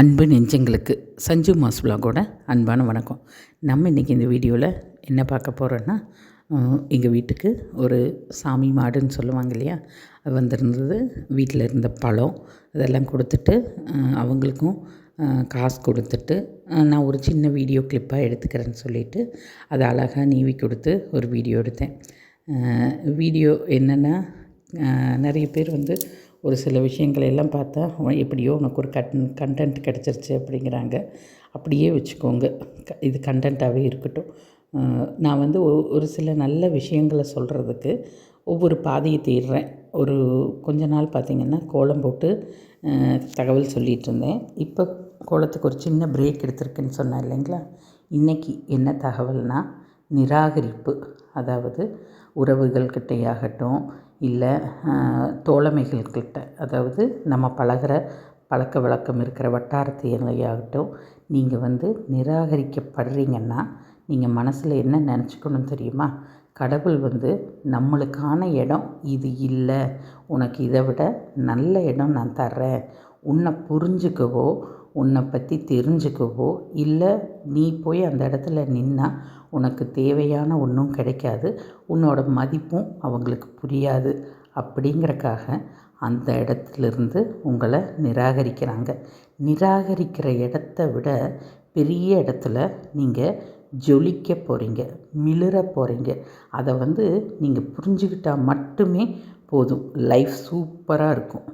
அன்பு நெஞ்சங்களுக்கு சஞ்சு மாஸ் விலாகோட அன்பான வணக்கம். நம்ம இன்றைக்கி இந்த வீடியோவில் என்ன பார்க்க போகிறோன்னா எங்கள் வீட்டுக்கு ஒரு சாமி மாடுன்னு சொல்லுவாங்க இல்லையா? அது வந்திருந்தது. வீட்டில் இருந்த பழம் இதெல்லாம் கொடுத்துட்டு அவங்களுக்கும் காசு கொடுத்துட்டு நான் ஒரு சின்ன வீடியோ கிளிப்பாக எடுத்துக்கிறேன்னு சொல்லிவிட்டு அதை அழகாக நீவி கொடுத்து ஒரு வீடியோ எடுத்தேன். வீடியோ என்னென்னா நிறைய பேர் வந்து ஒரு சில விஷயங்களை எல்லாம் பார்த்தா "உன் எப்படியோ உனக்கு ஒரு கட் கண்டென்ட் கிடச்சிருச்சு அப்படிங்கிறாங்க. அப்படியே வச்சுக்கோங்க. க- இது கண்டென்ட்டாகவே இருக்கட்டும். நான் வந்து ஒ- ஒரு சில நல்ல விஷயங்களை சொல்கிறதுக்கு ஒவ்வொரு பாதையை தேடுறேன். ஒரு கொஞ்ச நாள் பார்த்திங்கன்னா கோலம் போட்டு தகவல் சொல்லிகிட்டு இருந்தேன். இப்போ கோலத்துக்கு ஒரு சின்ன பிரேக் எடுத்திருக்குன்னு சொன்னேன் இல்லைங்களா? இன்றைக்கி என்ன தகவல்னால் நிராகரிப்பு. அதாவது உறவுகள்கிட்டையாகட்டும் இல்லை தோழமைகள்கிட்ட அதாவது நம்ம பழகுற பழக்க வழக்கம் இருக்கிற வட்டாரத்தையாகட்டும் நீங்கள் வந்து நிராகரிக்கப்படுறீங்கன்னா நீங்கள் மனசில் என்ன நினச்சிக்கணும் தெரியுமா? கடவுள் வந்து நம்மளுக்கான இடம் இது இல்லை. உனக்கு இதை விட நல்ல இடம் நான் தர்றேன். உன்னை புரிஞ்சுக்கவோ உன்னை பற்றி தெரிஞ்சுக்கவோ இல்லை நீ போய் அந்த இடத்துல நின்னா உனக்கு தேவையான ஒன்றும் கிடைக்காது உன்னோட மதிப்பும் அவங்களுக்கு புரியாது அப்படிங்கறக்காக அந்த இடத்துலேருந்து உங்களை நிராகரிக்கிறாங்க. நிராகரிக்கிற இடத்த விட பெரிய இடத்துல நீங்கள் ஜொலிக்க போகிறீங்க மிளிர போகிறீங்க அதை வந்து நீங்கள் புரிஞ்சுக்கிட்டால் மட்டுமே போதும். லைஃப் சூப்பராக இருக்கும்.